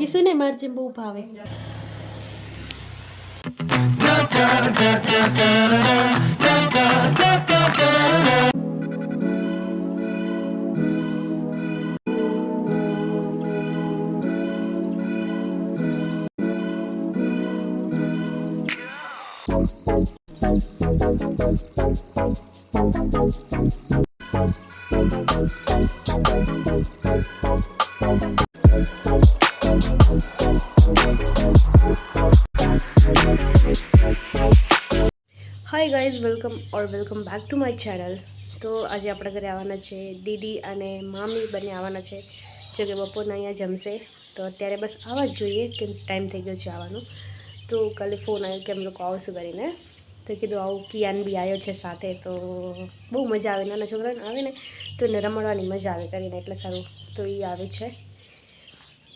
કિસુ ને માર જેમ બહુ ભાવે hi guys welcome or welcome back to my channel તો આજે આપણા ઘરે આવવાના છે દીદી અને મામી બંને આવવાના છે, જો કે બપોરના અહીંયા જમશે. તો અત્યારે બસ આવવા જ જોઈએ કેમ ટાઈમ થઈ ગયો છે આવવાનો. તો કાલે ફોન આવ્યો કે અમે લોકો આવશું કરીને તો કીધું આવું કિયાન બી આવ્યો છે સાથે, તો બહુ મજા આવે. નાના છોકરાને આવે ને, તો એને રમાડવાની મજા આવે કરીને, એટલે સારું. તો એ આવે છે.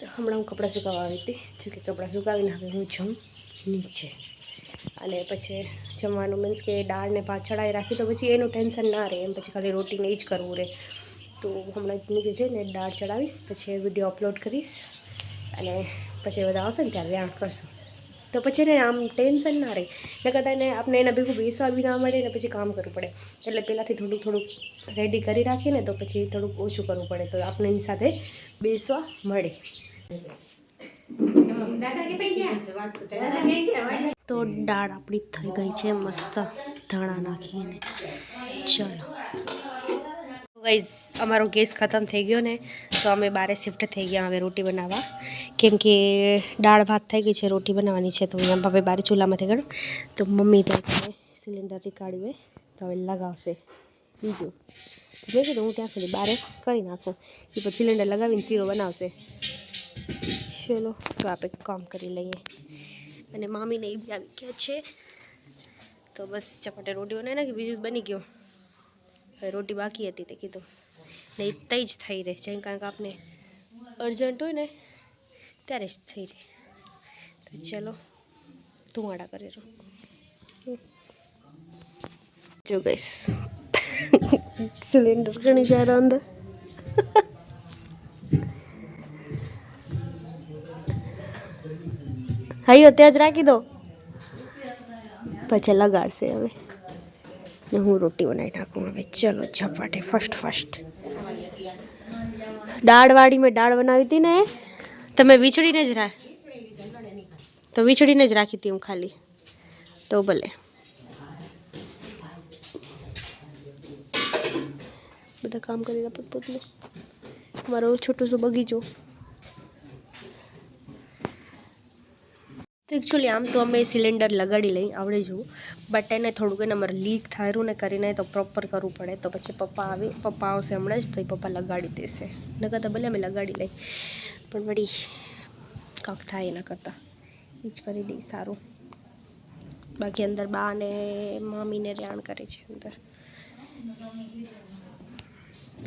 તો હમણાં હું કપડાં સુકાવવા આવી હતી. જો કે કપડાં સુકાવીને હવે હું જમ નીચે. અને પછી જમવાનું મીન્સ કે દાળને પાછળાએ રાખી તો પછી એનું ટેન્શન ના રહે. એમ પછી ખાલી રોટીને જ કરવું રહે. તો હમણાં નીચે જઈને દાળ ચડાવીશ. પછી વીડિયો અપલોડ કરીશ. અને પછી બધા આવશે ને ત્યારે વ્યાણ કરશું. તો પછી એને આમ ટેન્શન ના રહે. ને કદાચ આપણે એના ભેગું બેસવા બી ના મળે ને પછી કામ કરવું પડે. એટલે પહેલાંથી થોડુંક થોડુંક રેડી કરી રાખીએ ને તો પછી થોડુંક ઓછું કરવું પડે. તો આપણે એની સાથે બેસવા મળે. તો દાળ આપણી થઈ ગઈ છે. મસ્ત ધાણા નાખીને. ચલો. ગાઈઝ અમારો ગેસ ખતમ થઈ ગયો ને, તો અમે બારે શિફ્ટ થઈ ગયા હવે રોટી બનાવવા. કેમ કે દાળ ભાત થઈ ગઈ છે, રોટી બનાવવાની છે, તો અહીંયા હવે બારે ચૂલામાંથી ગયું. તો મમ્મી ત્યાં સિલિન્ડર નીકાળ્યું તો હવે લગાવશે. બીજું. મેં કીધું હું ત્યાં સુધી બારે કરી નાખું. એ પછી સિલિન્ડર લગાવીને શીરો બનાવશે. ચલો, તો આપણે કામ કરી લઈએ. અને મામીને એ બી આવી ગયા છે, તો બસ ચપાટે રોટી બનાવી નાખી, બીજું બની ગયું. રોટી બાકી હતી તે કીધું. ને એ તઈ જ થઈ રહે, જેમ કારણ કે આપણે અર્જન્ટ હોય ને ત્યારે જ થઈ રહે. ચલો, ધુમાડા કરી રહો જો ગઈશ સિલિન્ડર ઘણી જાય અંદર. હાઈઓ ત્યાં જ રાખી દો. પછી લગાડશે હવે. ને હું રોટી બનાવી નાખું. હવે ચલો ઝપાટે ફર્સ્ટ ફર્સ્ટ દાળવાળી મેં દાળ બનાવી હતી ને? તમે વીછડીને જ રાખ તો વીછડીને જ રાખી હતી હું ખાલી. તો ભલે. બધા કામ કરી પોતપોતનું. મારો છોટું શું બગીચો. એકચ્યુઅલી આમ તો અમે સિલિન્ડર લગાડી લઈ, આવડે જવું. બટ એને થોડુંક એને અમારે લીક થયું ને કરીને તો પ્રોપર કરવું પડે. તો પછી પપ્પા આવે, પપ્પા આવશે હમણાં જ, તો એ પપ્પા લગાડી દેશે. નકર તો ભલે અમે લગાડી લઈ. પણ વળી કાંક થાય એના કરતાં. એ જ કરી દઈ, સારું. બાકી અંદર બા ને મામીને રેણ કરે છે અંદર.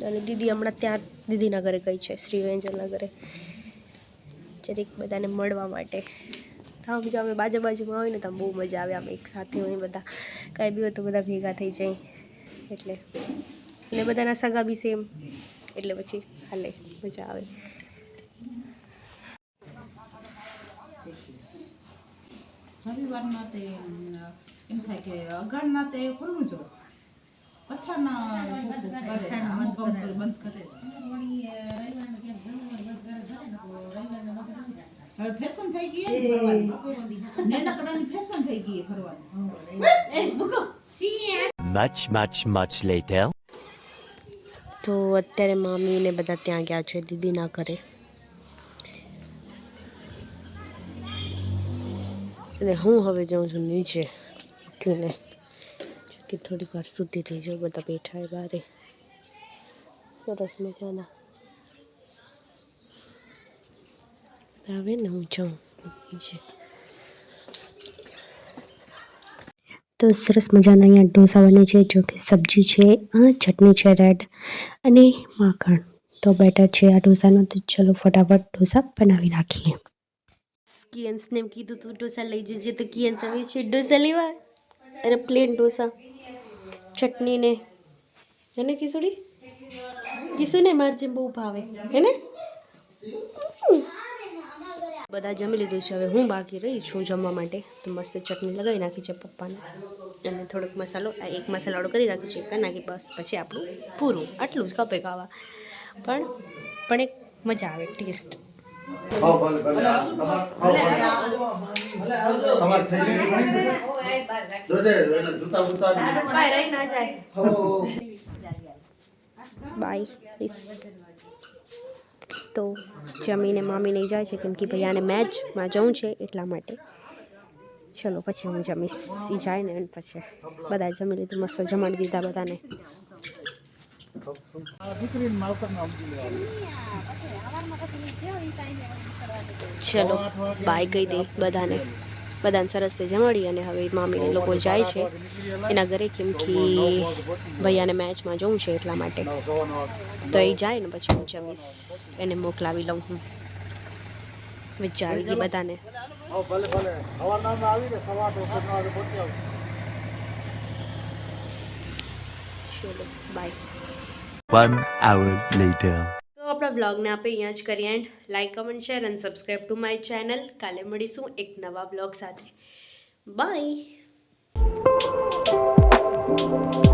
અને દીદી હમણાં ત્યાં દીદીના ઘરે ગઈ છે શ્રી ઘરે. જરીક બધાને મળવા માટે. આમ જો અમે બાજુ બાજુમાં હોય ને તો બહુ મજા આવે આમ એક સાથે હોય બધા કાંઈ બી હોય તો બધા ભેગા થઈ જાય. એટલે અને બધાના સગા બી સેમ એટલે પછી હાલે મજા આવે. રવિવારના તે એમ થાય કે અગાડના તે ખુલ્લું જો અમુક બંધ કરે. હવે ફેશન થઈ ગઈ છે ને ફરવાની. નાનકડાની ફેશન થઈ ગઈ છે ફરવાની. Much, much, much later. તો અત્યારે મામી ને બધા ત્યાં ગયા છે દીદીના ઘરે. અને હું હવે જાઉં છું નીચે ઉઠીને કે થોડીક વાર સુધી થઈ જાઉં બધા બેઠા એ બારે. સરસ મજાના. આવે ને હું જાઉં નીચે તો સરસ મજાના અહીંયા ઢોસા બને છે જો કે સબ્જી છે આ ચટણી છે રેડ અને માખણ તો બેટર છે આ ઢોસાનો તો ચલો ફટાફટ ઢોસા બનાવી નાખીએ કિયન્સને એમ કીધું તું ઢોસા લઈ જજે તો કિયન્સ આવે છે ઢોસા લેવા અને પ્લેન ઢોસા ચટણી ને જેને કિસુડી કિસુને માર જેમ બહુ ભાવે હે ને બધા જમી લીધું છે. હવે હું બાકી રહી છું જમવા માટે. તો મસ્ત ચટણી લગાવી નાખી છે પપ્પાને. અને થોડોક મસાલો એક મસાલાવાળો કરી રાખ્યો છે કરી નાખી. બસ, પછી આપણું પૂરું. આટલું જ કપે ખાવા. પણ પણ એક મજા આવે, ટેસ્ટ. બાય તો જમીને મામી નહીં જાય છે કેમ કે ભાઈ આને મેચમાં જવું છે એટલા માટે. ચલો, પછી હું જમીશ એ જાય ને પછી બધા જમી લીધું, મસ્ત જમાડી દીધા બધાને. ચલો બાય કહી દઈ બધાને. બધાને સરસથી જમાડી અને હવે મામીને લોકો જાય છે. એના ઘરે કેમ કે ભૈયાને મેચમાં જવું છે એટલા માટે. તો એ જાય ને પછી હું જમીશ. એને મોકલાવી લઉં હું. વિચાર આવી ગઈ બધાને. Bye One hour later. આપણા બ્લોગને આપણે અહીંયા જ કરીએ એન્ડ લાઇક કમેન્ટ, શેર અને સબસ્ક્રાઈબ ટુ માય ચેનલ. કાલે મળીશું એક નવા બ્લોગ સાથે. બાય.